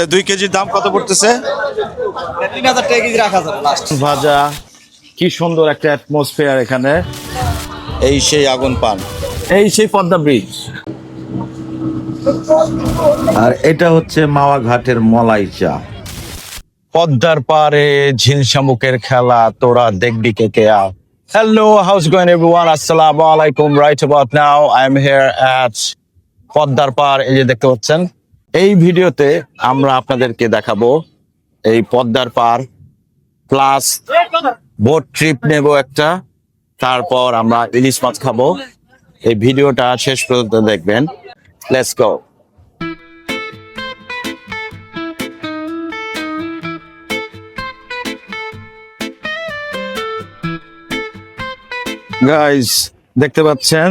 দুই কেজির দাম কত পড়তেছে? ভাজা, কি সুন্দর একটা অ্যাটমসফিয়ার এখানে। এই সেই আগুন পান। এই সেই পদ্মা ব্রিজ আর এটা হচ্ছে মাওয়া ঘাটের মলাই চা। পদ্মার পারে ঝিল শামুকের খেলা, তোরা দেখবি কে কে হ্যালো হাউস গোয়েন এভরিওয়ান আসসালামু আলাইকুম right about now I am here at পদ্মার পার এই যে দেখতে পাচ্ছেন। এই ভিডিওতে আমরা আপনাদেরকে দেখাবো এই পদ্মার পার প্লাস বোট ট্রিপ নেব একটা। তারপর আমরা ইলিশ মাছ খাব। এই ভিডিওটা শেষ পর্যন্ত দেখবেন। লেটস গো গাইস দেখতে পাচ্ছেন?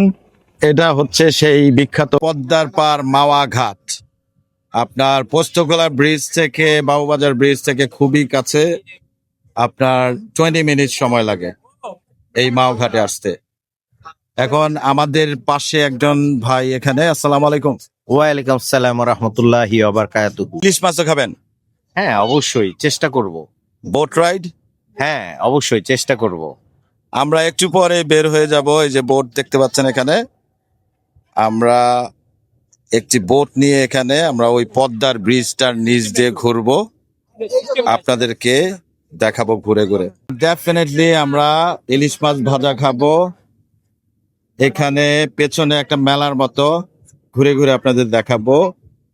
এটা হচ্ছে সেই বিখ্যাত পদ্মার পার মাওয়া ঘাট। আপনার পোস্তগোলা ব্রিজ থেকে বাবুবাজার ব্রিজ থেকে খুবই কাছে আপনার টোয়েন্টি মিনিট সময় লাগে এই মাওয়া ঘাটে আসতে। এখন আমাদের পাশে একজন ভাই এখানে আসসালামু আলাইকুম। ওয়ালাইকুম আসসালাম রহমতুল্লাহি ইলিশ মাছও খাবেন? হ্যাঁ অবশ্যই চেষ্টা করব। বোট রাইড হ্যাঁ অবশ্যই চেষ্টা করব। আমরা একটু পরে বের হয়ে যাব এই যে বোট দেখতে পাচ্ছেন এখানে। আমরা একটি বোট নিয়ে এখানে আমরা ওই পদ্মার ব্রিজটার নিচ দিয়ে ঘুরবো। আপনাদেরকে দেখাবো ঘুরে ঘুরে। ডেফিনেটলি আমরা ইলিশ মাছ ভাজা খাব। এখানে পেছনে একটা মেলার মতো ঘুরে ঘুরে আপনাদের দেখাবো।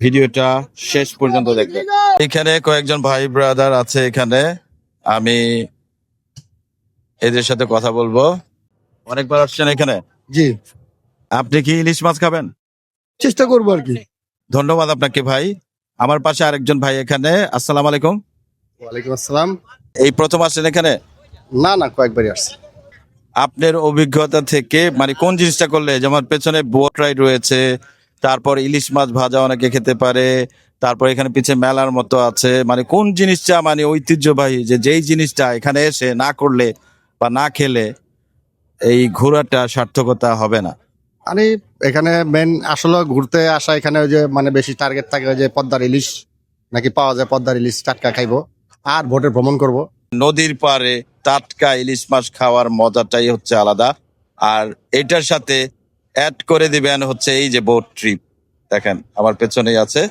ভিডিওটা শেষ পর্যন্ত দেখবেন। এখানে কয়েকজন ভাই ব্রাদার আছে এখানে। আমি এদের সাথে কথা বলব। অনেকবার আসছেন এখানে। জি। আপনি কি ইলিশ মাছ খাবেন? চেষ্টা করব আর কি। ধন্যবাদ আপনাকে ভাই। আমার পাশে আরেকজন ভাই এখানে। আসসালাম আলাইকুম। ওয়ালাইকুম আসসালাম। এই প্রথম আসছেন এখানে? না না কয়েকবারই আসছে। আপনার অভিজ্ঞতা থেকে মানে কোন জিনিসটা করলে যেমন পেছনে বোট রাইড রয়েছে তারপর ইলিশ মাছ ভাজা অনেকে খেতে পারে তারপর এখানে পিছে মেলার মতো আছে মানে কোন জিনিসটা মানে ঐতিহ্যবাহী যে যেই জিনিসটা এখানে এসে না করলে বা না খেলে এই ঘোরাটা সার্থকতা হবে না? আরে এখানে মেন আসলে ঘুরতে আসা এখানে ওই যে মানে বেশি টার্গেট থাকে ওই যে পদ্মার ইলিশ নাকি পাওয়া যায় পদ্মার ইলিশ টাটকা খাইবো। আর ভোটের ভ্রমণ করব। নদীর পাড়ে টাটকা ইলিশ মাছ খাওয়ার মজাটাই হচ্ছে আলাদা। আর এটার সাথে অ্যাড করে দিবেন হচ্ছে এই যে বোট ট্রিপ দেখেন আমার পেছনেই আছে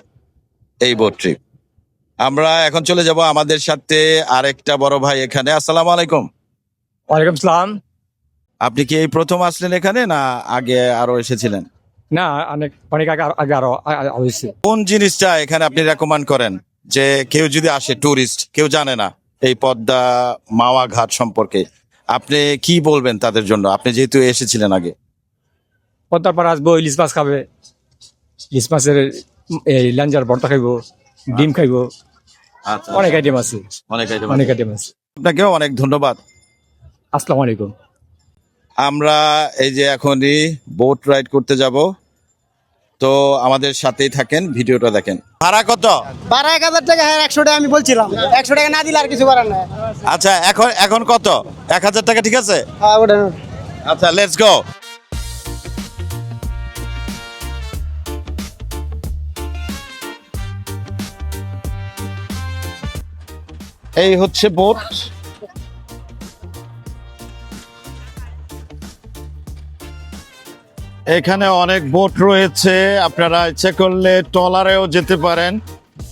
এই বোট ট্রিপ আমরা এখন চলে যাব আমাদের সাথে আরেকটা বড় ভাই এখানে। আসসালামু আলাইকুম। ওয়ালাইকুম সালাম। আপনি কি এই প্রথম আসলেন এখানে না আগে আরও এসেছিলেন? না অনেক অনেক আগে আগে আরও হয়েছে। কোন জিনিসটা এখানে আপনি রেকমেন্ড করেন যে কেউ যদি আসে ট্যুরিস্ট কেউ জানে না এই পদ্মা মাওয়া ঘাট সম্পর্কে? আপনি কি বলবেন তাদের জন্য? আপনি যেহেতু এসেছিলেন আগে। পদ্মার পর আসব ইলিশ মাছ খাবে। ইলিশ মাছের এই লাঞ্জার ভর্তা খাইবো ডিম খাইবো। আচ্ছা অনেক আইটেম আছে। অনেক আইটেম অনেক আইটেম আছে। আপনাকেও অনেক ধন্যবাদ। আসসালামু আলাইকুম। আমরা এই যে এখনই বোট রাইড করতে যাব। তো আমাদের সাথেই থাকেন ভিডিওটা দেখেন। ভাড়া কত? বারো এক হাজার টাকা হ্যাঁ একশো টাকা আমি বলছিলাম। একশো টাকা না দিলে আর কিছু করার নাই। আচ্ছা এখন এখন কত? এক হাজার টাকা ঠিক আছে? হ্যাঁ আচ্ছা লেটস গো এই হচ্ছে বোট এখানে অনেক বোট রয়েছে, আপনারা ইচ্ছে করলে ট্রলারেও যেতে পারেন।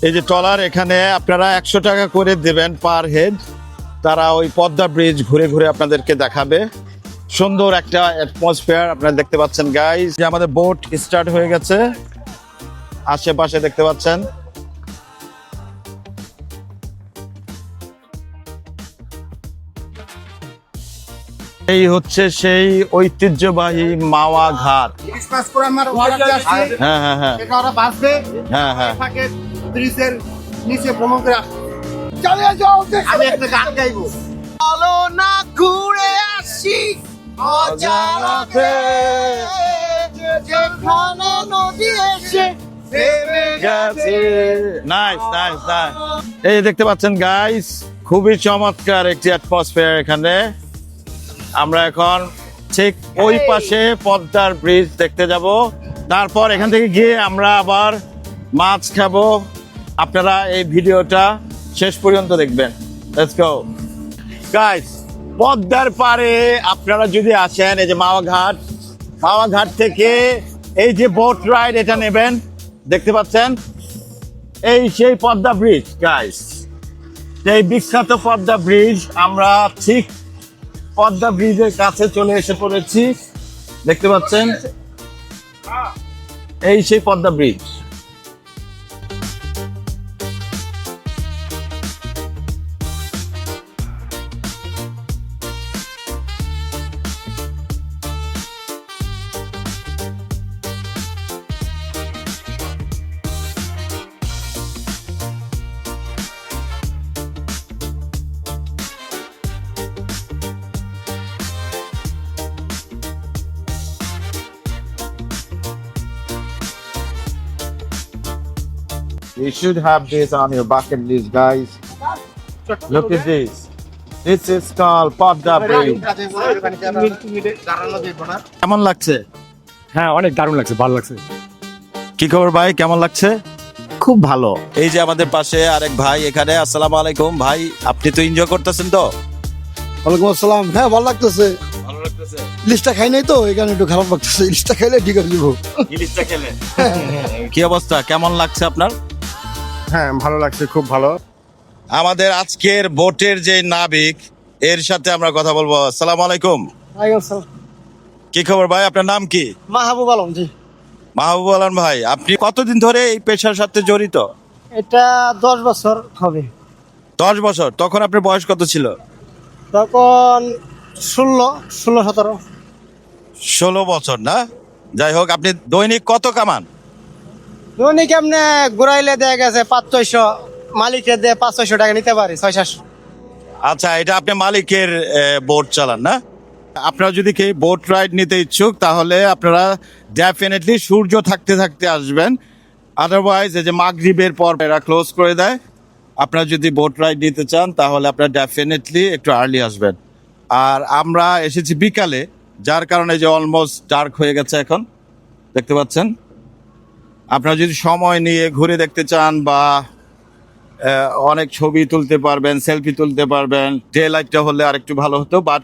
এই যে ট্রলার এখানে আপনারা একশো টাকা করে দেবেন পার হেড। তারা ওই পদ্মা ব্রিজ ঘুরে ঘুরে আপনাদেরকে দেখাবে। সুন্দর একটা অ্যাটমসফিয়ার আপনারা দেখতে পাচ্ছেন গাইজ যে আমাদের বোট স্টার্ট হয়ে গেছে, আশেপাশে দেখতে পাচ্ছেন। এই হচ্ছে সেই ঐতিহ্যবাহী মাওয়া ঘাট। হ্যাঁ হ্যাঁ হ্যাঁ। হ্যাঁ হ্যাঁ। নিচে ভ্রমণ করে আসবে আমি একটা গান গাইবো। চলো না ঘুরে আসি। অজানাতে যেখানে নদী এসে এই দেখতে পাচ্ছেন গাইস খুবই চমৎকার একটি অ্যাটমসফিয়ার এখানে। আমরা এখন ঠিক ওই পাশে পদ্মার ব্রিজ দেখতে যাব। তারপর এখান থেকে গিয়ে আমরা আবার মাছ খাব। আপনারা এই ভিডিওটা শেষ পর্যন্ত দেখবেন। লেটস গো গাইস পদ্মার পারে আপনারা যদি আসেন এই যে মাওয়া ঘাট মাওয়া ঘাট থেকে এই যে বোট রাইড এটা নেবেন দেখতে পাচ্ছেন? এই সেই পদ্মা ব্রিজ গাইস এই বিখ্যাত পদ্মা ব্রিজ আমরা ঠিক পদ্মা ব্রিজের কাছে চলে এসে পড়েছি। দেখতে পাচ্ছেন? এই সেই Padma bridge. You should have this on your bucket list, guys. Look at this. This is called Podda Bridge. কেমন লাগছে? হ্যাঁ অনেক দারুণ লাগছে ভালো লাগছে। কি খবর ভাই? কেমন লাগছে? খুব ভালো। এই যে আমাদের পাশে আরেক ভাই এখানে আসসালামু আলাইকুম। ভাই আপনি তো এনজয় করতেছেন তো? ওয়ালাইকুম আসসালাম। হ্যাঁ ভালো লাগতেছে। ভালো লাগতেছে। ইলিশটা খাই নাই তো এখানে একটু খারাপ লাগতেছে। ইলিশটা খাইলে ঠিক আছে যাব। ইলিশটা খেলে। কি অবস্থা? কেমন লাগছে আপনার? হ্যাঁ ভালো লাগছে খুব ভালো। আমাদের আজকের বোটের যে নাবিক এর সাথে আমরা কথা বলব। আসসালামু আলাইকুম। কি খবর ভাই আপনার নাম কি? মাহবুব আলম জি। মাহবুব আলম ভাই আপনি কতদিন ধরে এই পেশার সাথে জড়িত? এটা দশ বছর হবে। দশ বছর তখন আপনার বয়স কত ছিল? তখন ষোলো ষোলো সতেরো। ষোলো বছর না? যাই হোক আপনি দৈনিক কত কামান? দৈনিক এমনি ঘুরাইলে দেয়া গেছে পাঁচ ছয়শো মালিকের দিয়ে পাঁচ ছয়শো টাকা নিতে পারি, ছয় সাতশো আচ্ছা এটা আপনি মালিকের বোট চালান, না? আপনারা যদি কেউ বোট রাইড নিতে ইচ্ছুক, তাহলে আপনারা ডেফিনেটলি সূর্য থাকতে থাকতে আসবেন। আদারওয়াইজ এই যে মাগরিবের পর এরা ক্লোজ করে দেয়। আপনারা যদি বোট রাইড নিতে চান, তাহলে আপনারা ডেফিনেটলি একটু আর্লি আসবেন। আর আমরা এসেছি বিকালে, যার কারণে যে অলমোস্ট ডার্ক হয়ে গেছে এখন। দেখতে পাচ্ছেন? আপনারা যদি সময় নিয়ে ঘুরে দেখতে চান বা অনেক ছবি তুলতে পারবেন সেলফি তুলতে পারবেন ডে লাইটটা হলে আরেকটু ভালো হতো বাট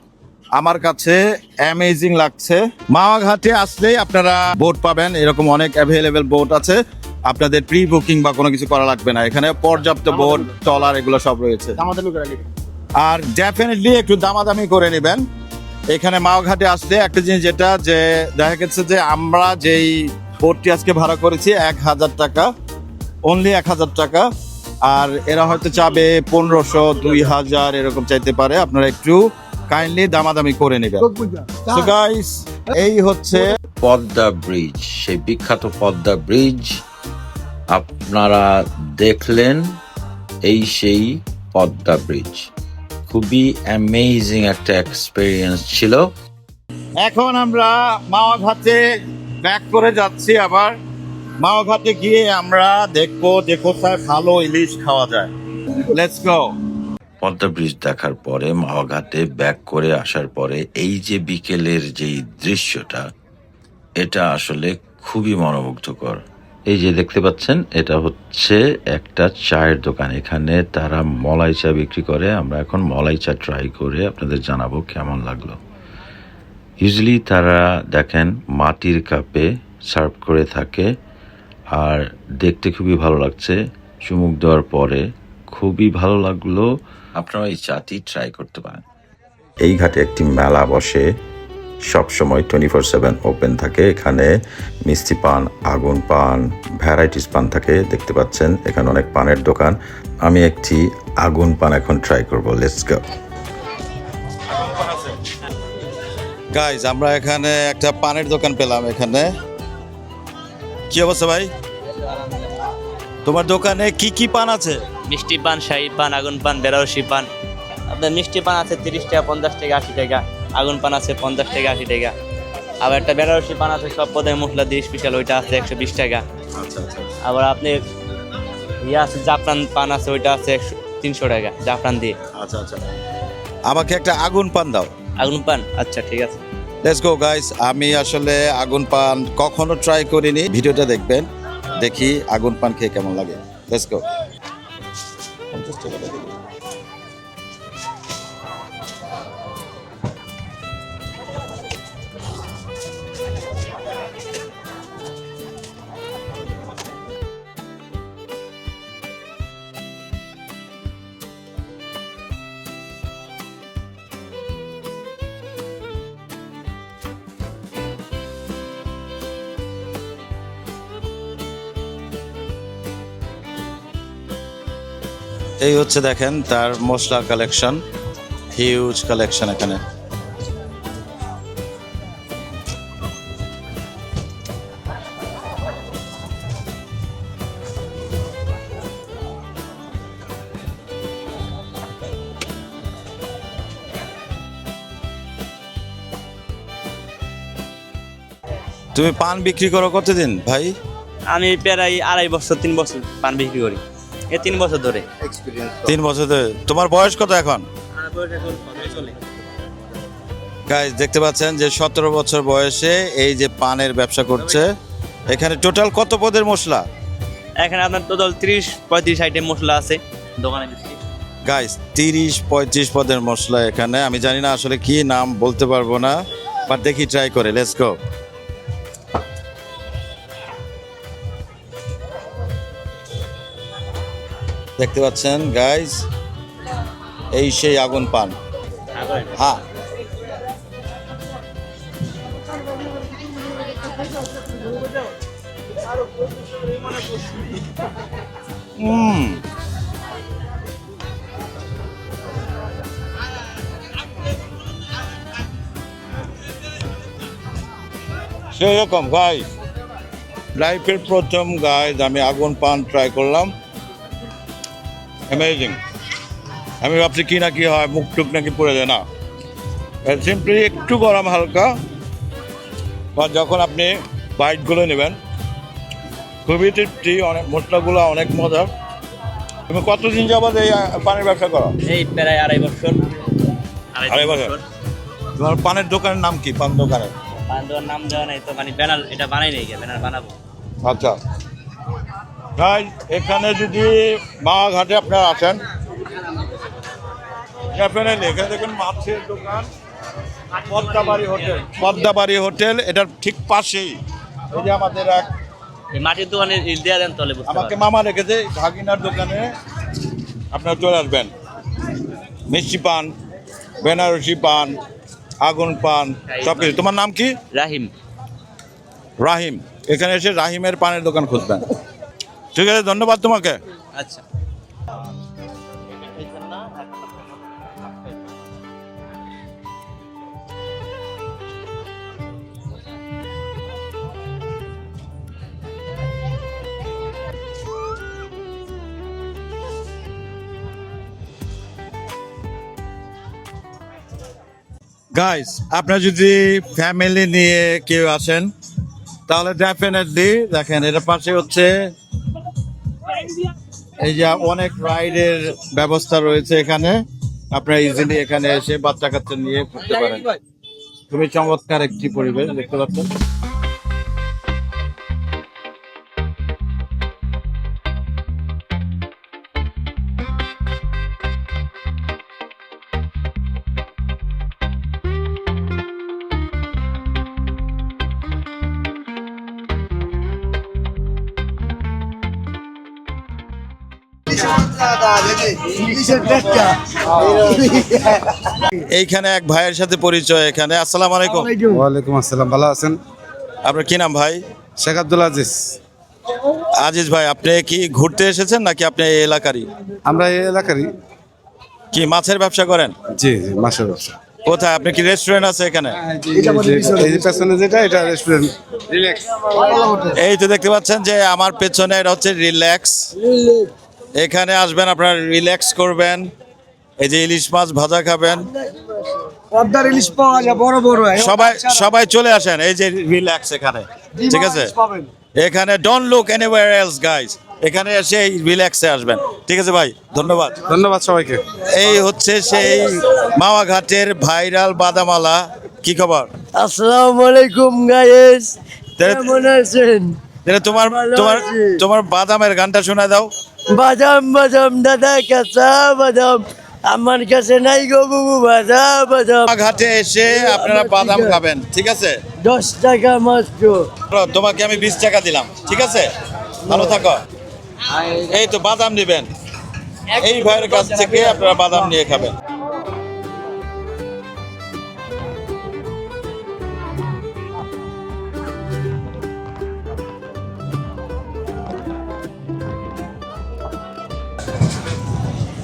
আমার কাছে অ্যামেজিং লাগছে। মাওয়া ঘাটে আসলেই আপনারা বোট পাবেন এরকম অনেক অ্যাভেলেবেল বোট আছে। আপনাদের প্রি বুকিং বা কোনো কিছু করা লাগবে না এখানে পর্যাপ্ত বোট টলার এগুলো সব রয়েছে। আর ডেফিনেটলি একটু দামাদামি করে নেবেন। এখানে মাওঘাটে আসলে একটা জিনিস যেটা যে দেখা গেছে যে আমরা যেই বোটটি আজকে ভাড়া করেছি এক হাজার টাকা অনলি এক হাজার টাকা। আর এরা হয়তো চাবে পনেরোশো দুই হাজার এরকম চাইতে পারে। আপনারা একটু কাইন্ডলি দামাদামি করে নেবেন। Guys, এই হচ্ছে পদ্মা ব্রিজ সেই বিখ্যাত পদ্মা ব্রিজ। আপনারা দেখলেন এই সেই পদ্মা ব্রিজ। খুবই অ্যামেজিং একটা এক্সপিরিয়েন্স ছিল। এখন আমরা মাওয়া ঘাটে ব্যাক করে যাচ্ছি আবার। মাওয়া ঘাটে গিয়ে আমরা দেখব যে কোথায় ভালো ইলিশ খাওয়া যায়। লেটস গো পদ্মা ব্রিজ দেখার পরে মাওয়াঘাটে ব্যাক করে আসার পরে, এই যে বিকেলের যেই দৃশ্যটা, এটা আসলে খুবই মনোমুগ্ধকর। এই যে দেখতে পাচ্ছেন, এটা হচ্ছে একটা চায়ের দোকান। এখানে তারা মলাই চা বিক্রি করে। আমরা এখন মলাই চা ট্রাই করে আপনাদের জানাব কেমন লাগল। ইউজুয়ালি তারা দেখেন মাটির কাপে সার্ভ করে থাকে আর দেখতে খুবই ভালো লাগছে। চুমুক দেওয়ার পরে খুবই ভালো লাগল। আপনারা এই চাটি ট্রাই করতে পারেন। এই ঘাটে একটি মেলা বসে। সব সময় টোয়েন্টি ফোর সেভেন ওপেন থাকে। এখানে মিষ্টি পান আগুন পান ভ্যারাইটিস পান থাকে। দেখতে পাচ্ছেন এখানে অনেক পানের দোকান। আমি একটি আগুন পান এখন ট্রাই করব। লেটস গো গাইজ আমরা এখানে একটা পানের দোকান পেলাম এখানে। কি অবস্থা ভাই? তোমার দোকানে কি কি পান আছে? মিষ্টি পান শাহি পান আগুন পান বেনারসি পান। আপনার মিষ্টি পান আছে তিরিশ টাকা পঞ্চাশ টাকা আশি টাকা আগুন পান আছে পঞ্চাশ টাকা আশি টাকা। আবার একটা বেনারসি পান আছে সব পদে মশলা দিয়ে স্পেশাল ওইটা আছে একশো বিশ টাকা। আচ্ছা আচ্ছা। আবার আপনি ইয়ে আছে জাফরান পান আছে ওইটা আছে একশো তিনশো টাকা জাফরান দিয়ে। আচ্ছা আচ্ছা। আমাকে একটা আগুন পান দাও। আগুন পান? আচ্ছা ঠিক আছে। লেটস গো গাইস আমি আসলে আগুন পান কখনো ট্রাই করিনি। ভিডিওটা দেখবেন। দেখি আগুন পান খেয়ে কেমন লাগে। লেটস গো পঞ্চাশ টাকা এই হচ্ছে দেখেন তার মশলা কালেকশন হিউজ কালেকশন এখানে। তুমি পান বিক্রি করো কতদিন ভাই? আমি প্রায় আড়াই বছর, তিন বছর পান বিক্রি করি। তিন বছর ধরে। তিন বছর ধরে। তোমার বয়স কত এখন? গাইজ দেখতে পাচ্ছেন যে সতেরো বছর বয়সে এই যে পানের ব্যবসা করছে। এখানে টোটাল কত পদের মশলা? এখানে আপনার টোটাল তিরিশ পঁয়ত্রিশ আইটেম মশলা আছে দোকানে গাইজ তিরিশ পঁয়ত্রিশ পদের মশলা এখানে। আমি জানি না আসলে কি নাম বলতে পারব না বাট দেখি ট্রাই করে লেটস গো দেখতে পাচ্ছেন গাইজ এই সেই আগুন পান। হ্যাঁ। সেরকম গাইজ লাইফের প্রথম গাইজ আমি আগুন পান ট্রাই করলাম। অ্যামেজিং আমি ভাবছি কি না কি হয় মুখ টুক নাকি পড়ে যায় না। সিম্পলি একটু গরম হালকা বা যখন আপনি বাইটগুলো নেবেন খুবই তৃপ্তি অনেক মশলাগুলো অনেক মজা। তুমি কতদিন যাবত এই পানের ব্যবসা করো? এই প্রায় আড়াই বছর? আড়াই বছর? তোমার পানের দোকানের নাম কি? পান দোকানের? পান দোকানের নাম দেওয়া নাই তো মানে ব্যানার এটা বানাই নেই ব্যানার বানাবো। আচ্ছা। তাই এখানে যদি মা ঘাটে আপনারা ডেফিনেটলি এখানে দেখুন মাছের দোকান পদ্মাবাড়ি হোটেল। পদ্মাবাড়ি হোটেল এটার ঠিক পাশেই। এই যে আমাদের এক মাটির দোকানে দেওয়া দেন তলে আমাকে মামা রেখেছে ভাগিনার দোকানে আপনারা চলে আসবেন। মিষ্টি পান বেনারসি পান আগুন পান সব কিছু। তোমার নাম কি? রাহিম। রাহিম। এখানে এসে রাহিমের পানের দোকান খুঁজবেন। ঠিক আছে ধন্যবাদ তোমাকে। আচ্ছা। গাইস আপনারা যদি ফ্যামিলি নিয়ে কেউ আসেন তাহলে ডেফিনেটলি দেখেন এটা পাশে হচ্ছে এই যে অনেক রাইডের ব্যবস্থা রয়েছে এখানে। আপনারা ইজিলি এখানে এসে বাচ্চা কাচ্চা নিয়ে ঘুরতে পারেন। খুবই চমৎকার একটি পরিবেশ দেখতে পাচ্ছেন। এইখানে এক ভাইয়ের সাথে পরিচয় এখানে। আসসালাম আলাইকুম। ওয়ালাইকুম। আসসালাম ভালো আছেন? আপনার কি নাম ভাই? শেখ আব্দুল আজিজ। আজিজ ভাই আপনি কি ঘুরতে এসেছেন নাকি আপনি এই এলাকারই? আমরা এই এলাকারই। কি মাছের ব্যবসা করেন? জি জি মাসের ব্যবসা। কোথায়? আপনি কি রেস্টুরেন্ট আছে এখানে? এই যে পেছনে যেটা এটা রেস্টুরেন্ট। রিল্যাক্স এই তো দেখতে পাচ্ছেন যে আমার পেছনে এটা হচ্ছে রিল্যাক্স। এখানে আসবেন আপনারা রিল্যাক্স করবেন। এই যে ইলিশ মাছ ভাজা খাবেন। পদ্মার ইলিশ পাওয়া যায় বড় বড় সবাই সবাই চলে আসেন এই যে রিল্যাক্স এখানে। ঠিক আছে? এখানে don't look anywhere else guys এখানে এসে রিল্যাক্সে আসবেন। ঠিক আছে ভাই? ধন্যবাদ। ধন্যবাদ সবাইকে। এই হচ্ছে সেই মাওয়া ঘাটের ভাইরাল বাদামালা। কি খবর? আসসালামু আলাইকুম গাইস কেমন আছেন? তোমার তোমার তোমার বাদামের গানটা শোনা দাও। বাদাম বাদাম দাদা কাঁচা বাদাম। আমার কাছে নাই গো বুবু বাদা বাদাম। ঘাটে এসে আপনারা বাদাম খাবেন ঠিক আছে? দশ টাকা মাত্র। তোমাকে আমি বিশ টাকা দিলাম ঠিক আছে? ভালো থাকো। এই তো বাদাম নেবেন। এই ভাইয়ের কাছ থেকে আপনারা বাদাম নিয়ে খাবেন।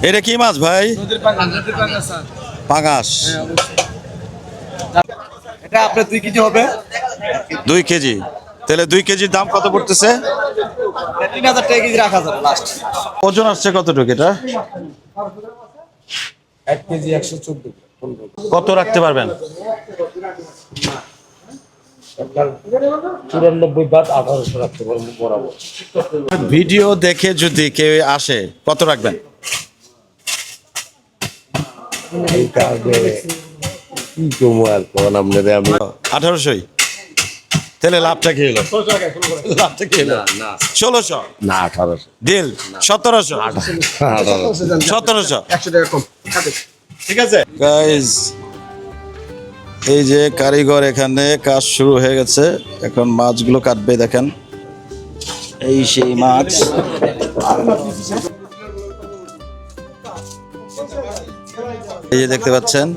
এটা কি মাছ ভাই? পাঙাশ এটা আপনার দুই কেজি হবে। দুই কেজি। তাহলে দুই কেজির দাম কত পড়তেছে? তিন হাজার টাকা কেজি রাখা যাবে লাস্ট ওজন আসছে কতটুকু এটা? এক কেজি একশো চোদ্দ কত রাখতে পারবেন? চুরানব্বই বাদ আঠারোশো রাখতে পারব বরাবর। ভিডিও দেখে যদি কেউ আসে কত রাখবেন? এইটা আগে কি কমো আর কোন আপনাদের আমি আঠারোশোই। তাহলে লাভটা কি হলো? লাভটা কি হলো? ষোলোশো? না আঠারোশো। সতেরোশো? সতেরোশো? একশো টাকা কম। ঠিক আছে? গাইজ এই যে কারিগর এখানে কাজ শুরু হয়ে গেছে। এখন মাছগুলো কাটবে দেখেন। এই সেই মাছ। এই যে দেখতে পাচ্ছেন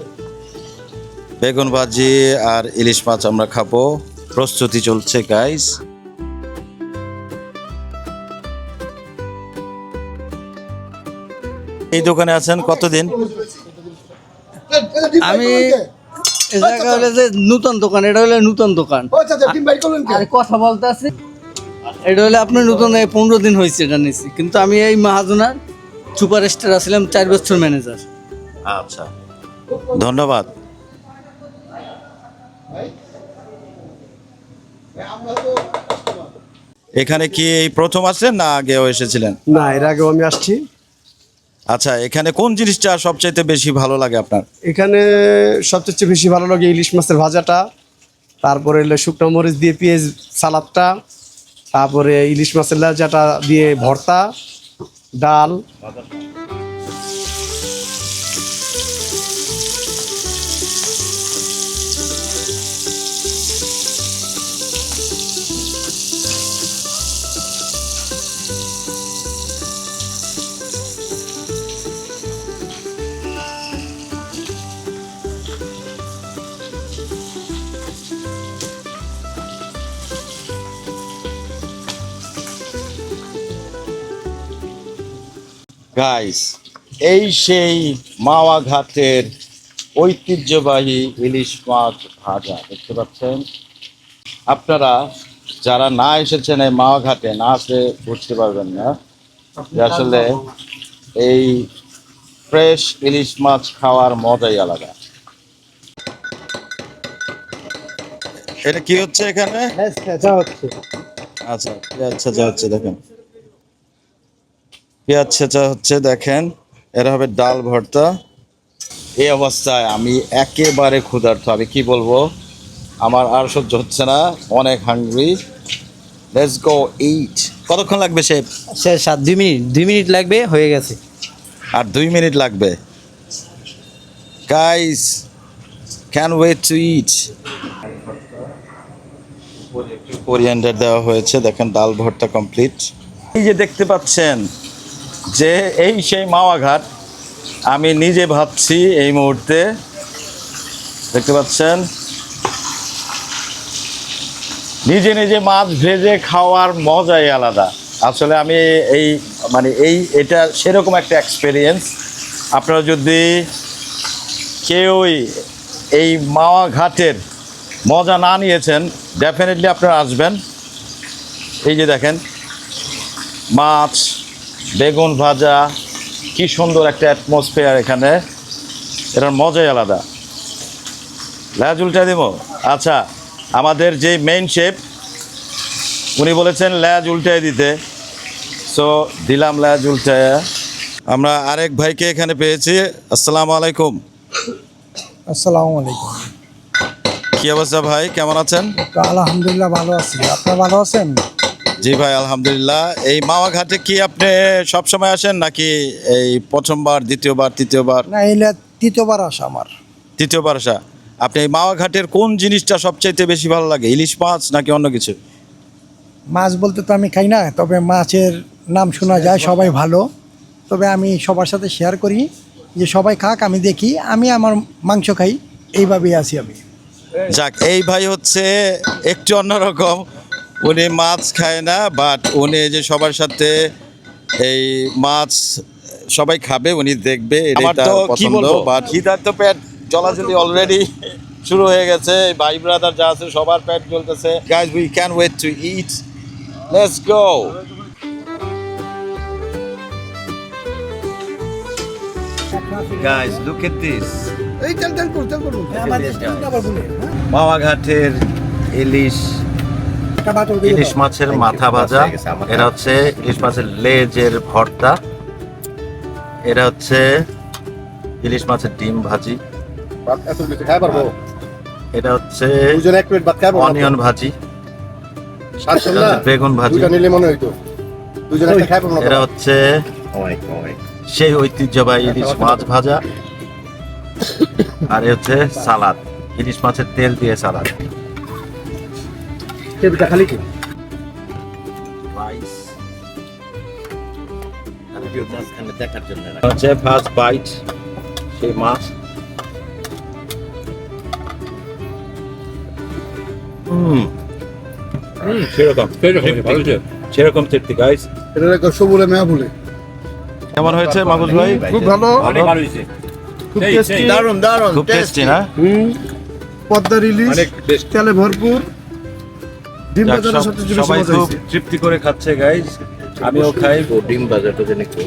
বেগুন ভাজি আর ইলিশ মাছ আমরা খাব। প্রস্তুতি চলছে গাইস এই দোকানে আছেন কতদিন? আমি এ জায়গা হলে যে নূতন দোকান এটা হলে নূতন দোকান। আর কথা বলতে আছি এটা হলে আপনার নতুন এই পনেরো দিন হয়েছে এটা নিয়েছি। কিন্তু আমি এই মাহাজনার সুপার স্টার আসলাম চার বছর ম্যানেজার। আচ্ছা। ধন্যবাদ। এখানে কি এই প্রথম আসছেন না আগেও এসেছিলেন? না এর আগেও আমি আসছি। আচ্ছা এখানে কোন জিনিসটা সবচাইতে বেশি ভালো লাগে আপনার? এখানে সবচেয়ে বেশি ভালো লাগে ইলিশ মাছের ভাজাটা তারপরে হলো শুকনো মরিচ দিয়ে পেঁয়াজ সালাদটা তারপরে ইলিশ মাছের লাজাটা দিয়ে ভর্তা ডাল গাইস এই সেই মাওয়া ঘাটের ঐতিহ্যবাহী ইলিশ মাছ ভাজা দেখতে পাচ্ছেন? আপনারা যারা না এসেছেন এই মাওয়া ঘাটে না আসলে বুঝতে পারবেন না। যে আসলে এই ফ্রেশ ইলিশ মাছ খাওয়ার মজাই আলাদা। এটা কি হচ্ছে এখানে? আচ্ছা আচ্ছা পেঁয়াজ ছেঁচা হচ্ছে দেখেন। পেঁয়াজ ছেঁচা হচ্ছে দেখেন এরা হবে ডাল ভর্তা। এই অবস্থায় আমি একেবারে ক্ষুধার্ত আমি কি বলব? আমার আর সহ্য হচ্ছে না অনেক হাঙ্গরি লেটস গো ইট কতক্ষণ লাগবে সে সে সাত দুই মিনিট দুই মিনিট লাগবে হয়ে গেছে। আর দুই মিনিট লাগবে। Guys can wait to eat coriander দেওয়া হয়েছে দেখেন ডাল ভর্তা কমপ্লিট এই যে দেখতে পাচ্ছেন যে এই সেই মাওয়া ঘাট আমি নিজে ভাবছি এই মুহূর্তে। দেখতে পাচ্ছেন? নিজে নিজে মাছ ভেজে খাওয়ার মজাই আলাদা। আসলে আমি এই মানে এই, এটা সেরকম একটা এক্সপিরিয়েন্স আপনারা যদি কেউই এই মাওয়া ঘাটের মজা না নিয়েছেন ডেফিনেটলি আপনারা আসবেন। এই যে দেখেন, মাছ বেগুন ভাজা কি সুন্দর একটা অ্যাটমসফিয়ার এখানে। এটার মজাই আলাদা। ল্যাজ উল্টা দিব? আচ্ছা আমাদের যে মেইন শেপ উনি বলেছেন ল্যাজ উল্টায় দিতে। সো দিলাম ল্যাজ উল্টায় আমরা আরেক ভাইকে এখানে পেয়েছি। আসসালামু আলাইকুম। আসসালামু আলাইকুম। কি অবস্থা ভাই? কেমন আছেন? আলহামদুলিল্লাহ ভালো আছি। আপনারা ভালো আছেন? জি ভাই আলহামদুলিল্লাহ। এই মাওয়া ঘাটে কি আপনি সব সময় আসেন নাকি এই প্রথমবার দ্বিতীয়বার তৃতীয়বার? না এলে তৃতীয়বার আসা আমার। তৃতীয়বার আসা। আপনি এই মাওয়া ঘাটের কোন জিনিসটা সবচাইতে বেশি ভালো লাগে? ইলিশ মাছ নাকি অন্য কিছু? মাছ বলতে তো আমি খাই না তবে মাছের নাম শোনা যায় সবাই ভালো। তবে আমি সবার সাথে শেয়ার করি যে সবাই খাক আমি দেখি আমি আমার মাংস খাই এইভাবেই আছি আমি। যাক এই ভাই হচ্ছে একটু অন্যরকম। উনি মাছ খায় না বাট উনি যে সবার সাথে এই মাছ সবাই খাবে উনি দেখবে বাট তো পেট জলাজলি অলরেডি শুরু হয়ে গেছে এই ভাই ব্রাদার যা আছে সবার পেট জ্বলতেছে। Guys we can wait to eat let's go এই মাওয়া ঘাটের ইলিশ ইলিশ মাছের মাথা ভাজা। এটা হচ্ছে ইলিশ মাছের লেজের ভর্তা। এটা হচ্ছে ইলিশ মাছের ডিম ভাজি। পারব? এটা হচ্ছে দুজন এক প্লেট ভাত খাই পারব? অনিয়ন ভাজি। বেগুন ভাজি। মনে এটা হচ্ছে সেই ঐতিহ্যবাহী ইলিশ মাছ ভাজা। আর এ হচ্ছে সালাদ। ইলিশ মাছের তেল দিয়ে সালাদ। টেবিলটা খালি কি? হচ্ছে ফার্স্ট বাইট সেই মাছ। হুম। সেরকম। সেরকম তৃপ্তি গাইস এটা সবুলে মেয়া বলে কেমন হয়েছে মাহবুব ভাই? খুব ভালো। ভালো? খুব টেস্টি দারুণ দারুণ খুব টেস্টি না? ইলিশ তেলে ভরপুর। ডিম বাজারের মজা হয়েছে। তৃপ্তি করে খাচ্ছে গাইস আমিও খাই। ডিম বাজারটা জেনে কি?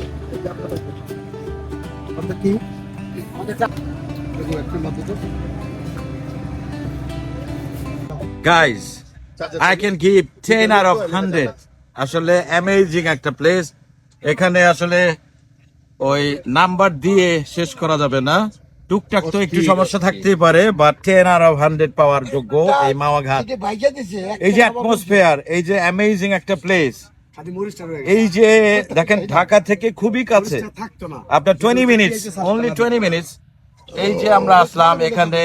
Guys I can give ten out of hundred আসলে অ্যামেজিং একটা প্লেস এখানে আসলে ওই নাম্বার দিয়ে শেষ করা যাবে না। টুকটাক তো একটু সমস্যা থাকতেই পারে but ten out of hundred পাওয়ার যোগ্য এই মাওয়া ঘাট এই যে অ্যাটমসফিয়ার এই যে অ্যামেজিং একটা প্লেস এই যে দেখেন ঢাকা থেকে খুবই কাছে আপনার twenty minutes only twenty minutes এই যে আমরা আসলাম এখানে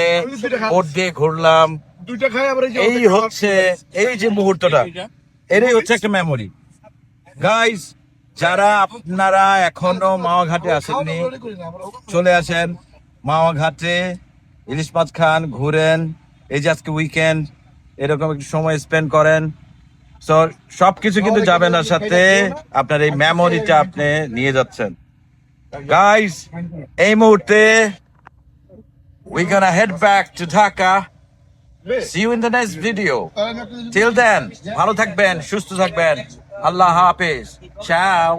বোট দিয়ে ঘুরলাম দুইটা খাই আবার এই এই হচ্ছে এই যে মুহূর্তটা এটাই হচ্ছে একটা মেমোরি গাইস যারা আপনারা এখনও মাওয়া ঘাটে আসেননি চলে আসেন মাওয়া ঘাটে ইলিশ মাছ খান ঘুরেন এই যে আজকে উইকেন্ড এরকম একটু সময় স্পেন্ড করেন। তো সবকিছু কিন্তু যাবে না সাথে আপনার এই মেমোরিটা আপনি নিয়ে যাচ্ছেন। গাইস এই মুহূর্তে we gonna head back to Dhaka see you in the next video. Till then, ভালো থাকবেন সুস্থ থাকবেন। আল্লাহ হাফেজ। Ciao.